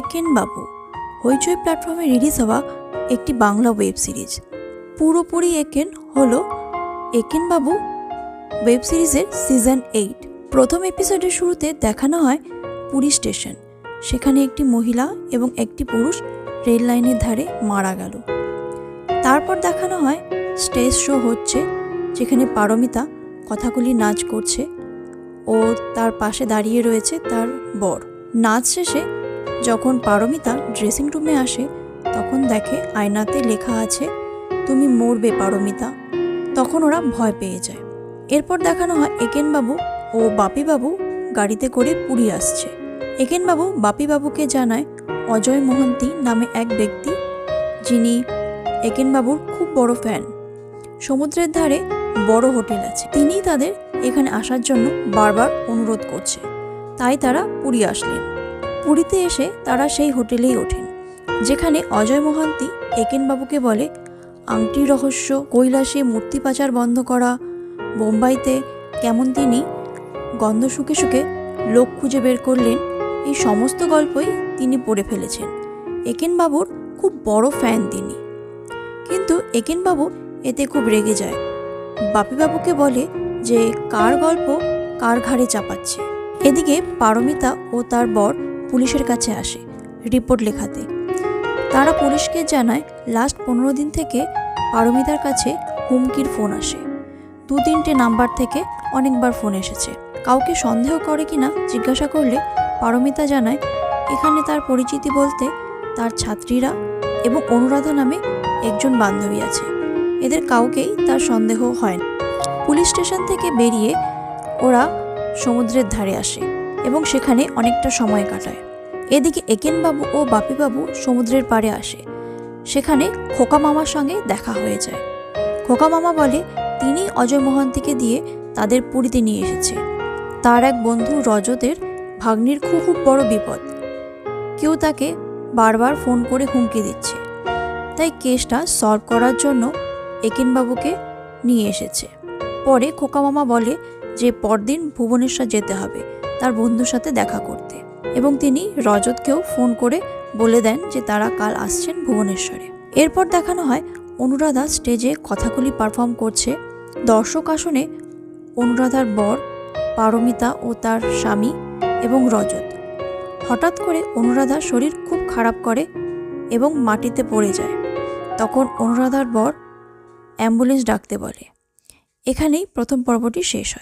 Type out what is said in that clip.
একেন বাবু, হইচই প্ল্যাটফর্মে রিলিজ হওয়া একটি বাংলা ওয়েব সিরিজ। পুরোপুরি একেন হলো একেন বাবু ওয়েব সিরিজের সিজন এইট। প্রথম এপিসোডের শুরুতে দেখানো হয় পুরী স্টেশন। সেখানে একটি মহিলা এবং একটি পুরুষ রেল লাইনের ধারে মারা গেল। তারপর দেখানো হয় স্টেজ শো হচ্ছে, যেখানে পারমিতা কথাগুলি নাচ করছে ও তার পাশে দাঁড়িয়ে রয়েছে তার বর। নাচ শেষে যখন পারমিতা ড্রেসিং রুমে আসে, তখন দেখে আয়নাতে লেখা আছে, তুমি মরবে পারমিতা। তখন ওরা ভয় পেয়ে যায়। এরপর দেখানো হয় একেনবাবু ও বাপিবাবু গাড়িতে করে পুরী আসছে। একেনবাবু বাপিবাবুকে জানায়, অজয় মোহন্তি নামে এক ব্যক্তি, যিনি একেনবাবুর খুব বড় ফ্যান সমুদ্রের ধারে বড় হোটেল আছে। তিনি তাদের এখানে আসার জন্য বারবার অনুরোধ করছে। তাই তারা পুরী আসলেন। পুরীতে এসে তারা সেই হোটেলেই ওঠেন, যেখানে অজয় মোহান্তি একেনবাবুকে বলে, আংটি রহস্য, কৈলাসে মূর্তি পাচার বন্ধ করা, বোম্বাইতে কেমন তিনি গন্ধ শুকে শুকে লোক খুঁজে বের করলেন, এই সমস্ত গল্পই তিনি পড়ে ফেলেছেন। একেনবাবুর খুব বড় ফ্যান তিনি। কিন্তু একেনবাবু এতে খুব রেগে যায়। বাপিবাবুকে বলে যে, কার গল্প কার ঘাড়ে চাপাচ্ছে? এদিকে পারমিতা ও তার বর পুলিশের কাছে আসে রিপোর্ট লেখাতে। তারা পুলিশকে জানায়, লাস্ট পনেরো দিন থেকে পারমিতার কাছে হুমকির ফোন আসে। দু তিনটে নাম্বার থেকে অনেকবার ফোন এসেছে। কাউকে সন্দেহ করে কিনা জিজ্ঞাসা করলে পারমিতা জানায়, এখানে তার পরিচিতি বলতে তার ছাত্রীরা এবং অনুরাধা নামে একজন বান্ধবী আছে। এদের কাউকেই তার সন্দেহ হয় না। পুলিশ স্টেশন থেকে বেরিয়ে ওরা সমুদ্রের ধারে আসে। এবং সেখানে অনেকটা সময় কাটায়। এদিকে একেনবাবু ও বাপিবাবু সমুদ্রের পাড়ে আসে। সেখানে খোকা মামার সঙ্গে দেখা হয়ে যায়। খোকা মামা বলে তিনি অজয় মোহান্তিকে দিয়ে তাদের পুরীতে নিয়ে এসেছে। তার এক বন্ধু রজতের ভাগ্নির খুব খুব বড় বিপদ। কেউ তাকে বারবার ফোন করে হুমকি দিচ্ছে। তাই কেসটা সলভ করার জন্য একেনবাবুকে নিয়ে এসেছে। পরে খোকা মামা বলে, যে পরদিন ভুবনেশ্বর যেতে হবে। তার বন্ধুর সাথে দেখা করতে এবং তিনি রজতকেও ফোন করে বলে দেন যে তারা কাল আসছেন ভুবনেশ্বরে। এরপর দেখানো হয় অনুরাধা স্টেজে কথাগুলি পারফর্ম করছে। দর্শক আসনে অনুরাধার বর, পারমিতা ও তার স্বামী এবং রজত। হঠাৎ করে অনুরাধার শরীর খুব খারাপ করে এবং মাটিতে পড়ে যায়। তখন অনুরাধার বর অ্যাম্বুলেন্স ডাকতে বলে। এখানেই প্রথম পর্বটি শেষ হয়।